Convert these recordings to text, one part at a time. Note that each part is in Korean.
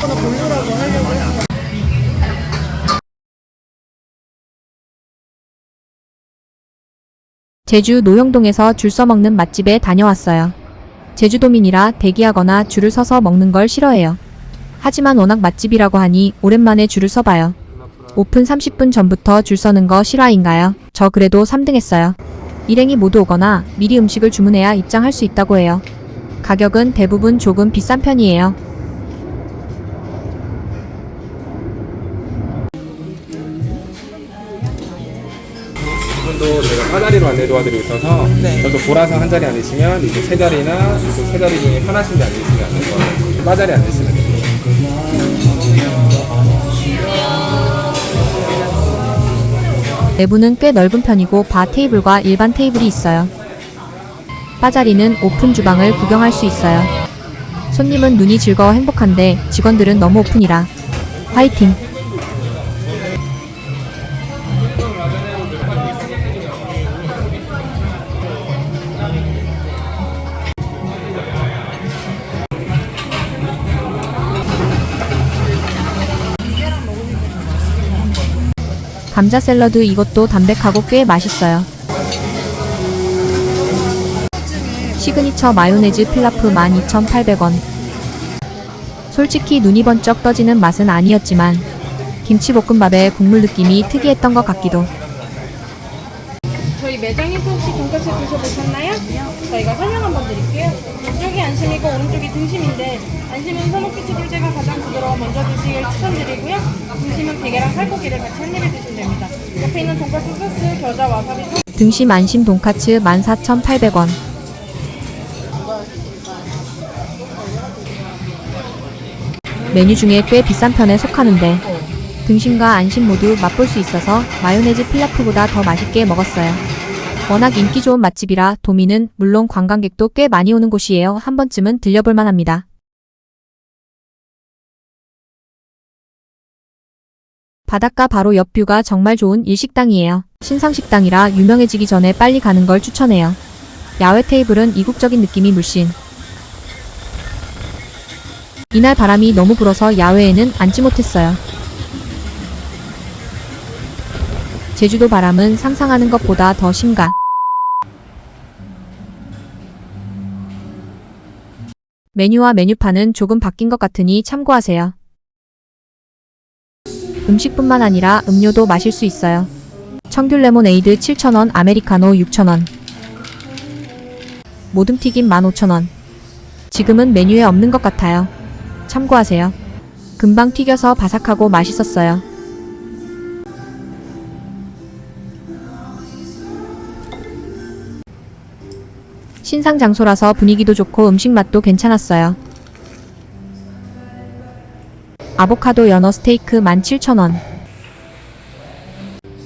하나 보려고 하려고. 제주 노영동에서 줄 서 먹는 맛집에 다녀왔어요. 제주도민이라 대기하거나 줄을 서서 먹는 걸 싫어해요. 하지만 워낙 맛집이라고 하니 오랜만에 줄을 서봐요. 오픈 30분 전부터 줄 서는 거 실화인가요? 저 그래도 3등 했어요. 일행이 모두 오거나 미리 음식을 주문해야 입장할 수 있다고 해요. 가격은 대부분 조금 비싼 편이에요. 이분도 저희가 사다리로 안내 도와드리고 있어서 네. 저도 보라서 한 자리 앉으시면 이제 세 자리나 이제 세 자리 중에 편하신 데 앉으시면 안 돼요. 바 자리 앉으시면 돼요. 내부는 꽤 넓은 편이고 바 테이블과 일반 테이블이 있어요. 바자리는 오픈 주방을 구경할 수 있어요. 손님은 눈이 즐거워 행복한데 직원들은 너무 오픈이라 화이팅! 감자 샐러드 이것도 담백하고 꽤 맛있어요. 시그니처 마요네즈 필라프 12,800원. 솔직히 눈이 번쩍 떠지는 맛은 아니었지만 김치볶음밥의 국물 느낌이 특이했던 것 같기도. 저희 매장에서 혹시 돈까스 드셔보셨나요? 저희가 설명 한번 드릴게요. 왼쪽이 안심이고 오른쪽이 등심인데 안심은 서먹기 치돌 제가 가장 부드러워 먼저 드시길 추천드리고요. 등심은 대게랑 살코기를 같이 한 입에 드시면 됩니다. 옆에 있는 돈까스 소스, 겨자, 와사비, 소 등심 안심 돈카츠 14,800원. 메뉴 중에 꽤 비싼 편에 속하는데 등심과 안심 모두 맛볼 수 있어서 마요네즈 필라프보다 더 맛있게 먹었어요. 워낙 인기 좋은 맛집이라 도미는 물론 관광객도 꽤 많이 오는 곳이에요. 한 번쯤은 들려볼 만합니다. 바닷가 바로 옆 뷰가 정말 좋은 일식당이에요. 신상식당이라 유명해지기 전에 빨리 가는 걸 추천해요. 야외 테이블은 이국적인 느낌이 물씬. 이날 바람이 너무 불어서 야외에는 앉지 못했어요. 제주도 바람은 상상하는 것보다 더 심가. 메뉴와 메뉴판은 조금 바뀐 것 같으니 참고하세요. 음식뿐만 아니라 음료도 마실 수 있어요. 청귤 레모네이드 7,000원, 아메리카노 6,000원. 모듬 튀김 15,000원. 지금은 메뉴에 없는 것 같아요. 참고하세요. 금방 튀겨서 바삭하고 맛있었어요. 신상 장소라서 분위기도 좋고 음식 맛도 괜찮았어요. 아보카도 연어 스테이크 17,000원.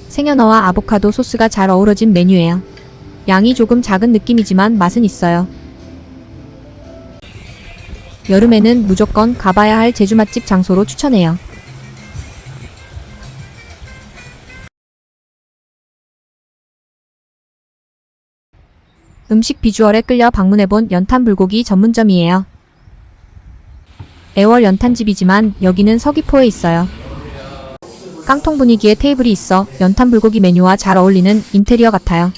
생연어와 아보카도 소스가 잘 어우러진 메뉴예요. 양이 조금 작은 느낌이지만 맛은 있어요. 여름에는 무조건 가봐야 할 제주 맛집 장소로 추천해요. 음식 비주얼에 끌려 방문해본 연탄 불고기 전문점이에요. 애월 연탄집이지만 여기는 서귀포에 있어요. 깡통 분위기의 테이블이 있어 연탄 불고기 메뉴와 잘 어울리는 인테리어 같아요.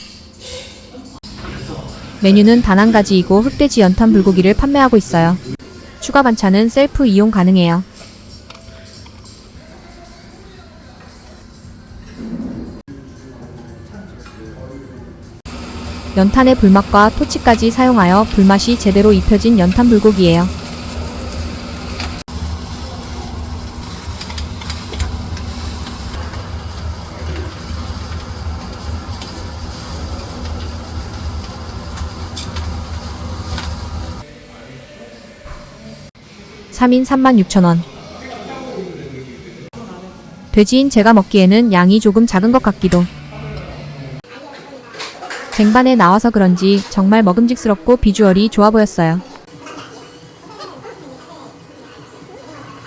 메뉴는 단 한 가지이고 흑돼지 연탄 불고기를 판매하고 있어요. 추가 반찬은 셀프 이용 가능해요. 연탄의 불맛과 토치까지 사용하여 불맛이 제대로 입혀진 연탄 불고기예요. 삼인 36,000원. 돼지인 제가 먹기에는 양이 조금 작은 것 같기도. 쟁반에 나와서 그런지 정말 먹음직스럽고 비주얼이 좋아 보였어요.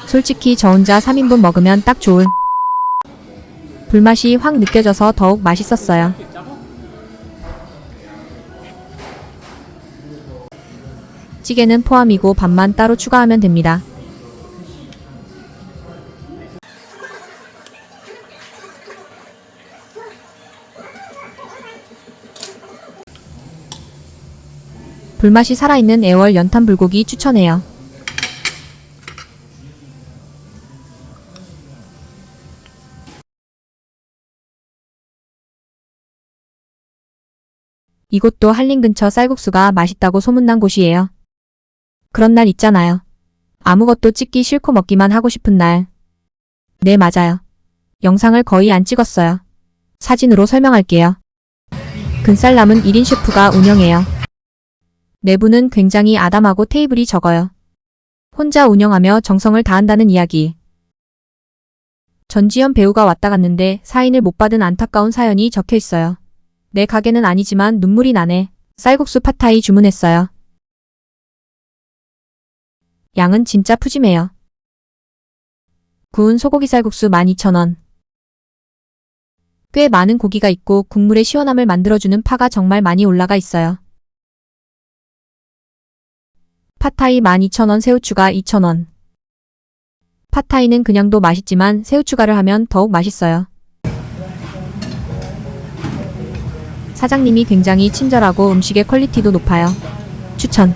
솔직히 저 혼자 3인분 먹으면 딱 좋을. 불맛이 확 느껴져서 더욱 맛있었어요. 찌개는 포함이고 밥만 따로 추가하면 됩니다. 불맛이 살아있는 애월 연탄 불고기 추천해요. 이곳도 한림 근처 쌀국수가 맛있다고 소문난 곳이에요. 그런 날 있잖아요. 아무것도 찍기 싫고 먹기만 하고 싶은 날. 네, 맞아요. 영상을 거의 안 찍었어요. 사진으로 설명할게요. 근살 남은 1인 셰프가 운영해요. 내부는 굉장히 아담하고 테이블이 적어요. 혼자 운영하며 정성을 다한다는 이야기. 전지현 배우가 왔다 갔는데 사인을 못 받은 안타까운 사연이 적혀 있어요. 내 가게는 아니지만 눈물이 나네. 쌀국수 팟타이 주문했어요. 양은 진짜 푸짐해요. 구운 소고기 쌀국수 12,000원. 꽤 많은 고기가 있고 국물의 시원함을 만들어주는 파가 정말 많이 올라가 있어요. 팟타이 12,000원 새우추가 2,000원. 팟타이는 그냥도 맛있지만 새우추가를 하면 더욱 맛있어요. 사장님이 굉장히 친절하고 음식의 퀄리티도 높아요. 추천.